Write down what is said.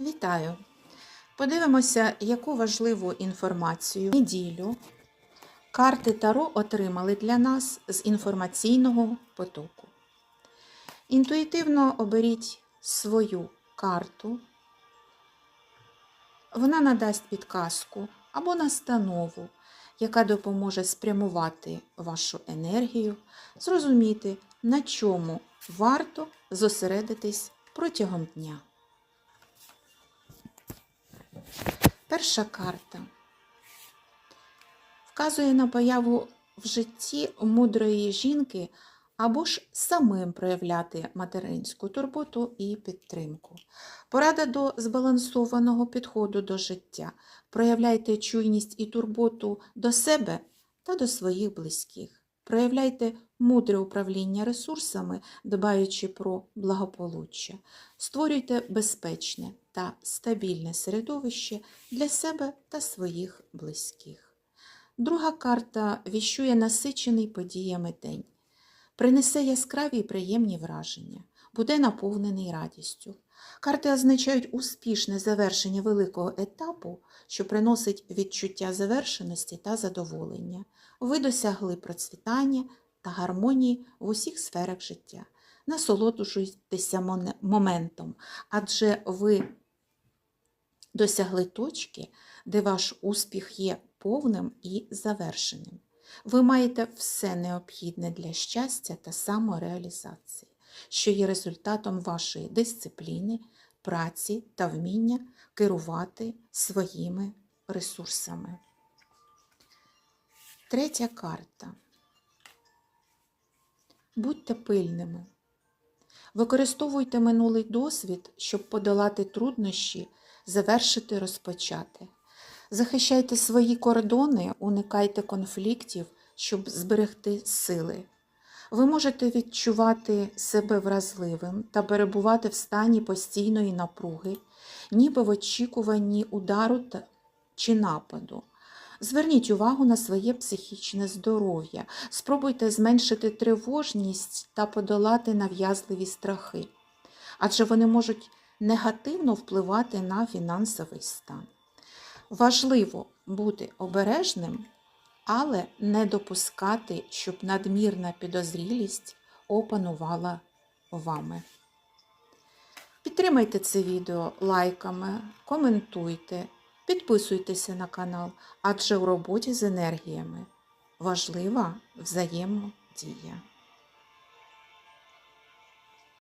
Вітаю! Подивимося, яку важливу інформацію в неділю карти Таро отримали для нас з інформаційного потоку. Інтуїтивно оберіть свою карту. Вона надасть підказку або настанову, яка допоможе спрямувати вашу енергію, зрозуміти, на чому варто зосередитись протягом дня. Перша карта вказує на появу в житті мудрої жінки або ж самим проявляти материнську турботу і підтримку. Порада до збалансованого підходу до життя. Проявляйте чуйність і турботу до себе та до своїх близьких. Проявляйте мудре управління ресурсами, дбаючи про благополуччя. Створюйте безпечне та стабільне середовище для себе та своїх близьких. Друга карта віщує насичений подіями день. Принесе яскраві і приємні враження, буде наповнений радістю. Карти означають успішне завершення великого етапу, що приносить відчуття завершеності та задоволення. Ви досягли процвітання та гармонії в усіх сферах життя. Насолоджуйтеся моментом, адже ви досягли точки, де ваш успіх є повним і завершеним. Ви маєте все необхідне для щастя та самореалізації, що є результатом вашої дисципліни, праці та вміння керувати своїми ресурсами. Третя карта. Будьте пильними. Використовуйте минулий досвід, щоб подолати труднощі, завершити розпочати. Захищайте свої кордони, уникайте конфліктів, щоб зберегти сили. Ви можете відчувати себе вразливим та перебувати в стані постійної напруги, ніби в очікуванні удару чи нападу. Зверніть увагу на своє психічне здоров'я, спробуйте зменшити тривожність та подолати нав'язливі страхи, адже вони можуть негативно впливати на фінансовий стан. Важливо бути обережним, але не допускати, щоб надмірна підозрілість опанувала вами. Підтримайте це відео лайками, коментуйте, підписуйтеся на канал, адже у роботі з енергіями важлива взаємодія.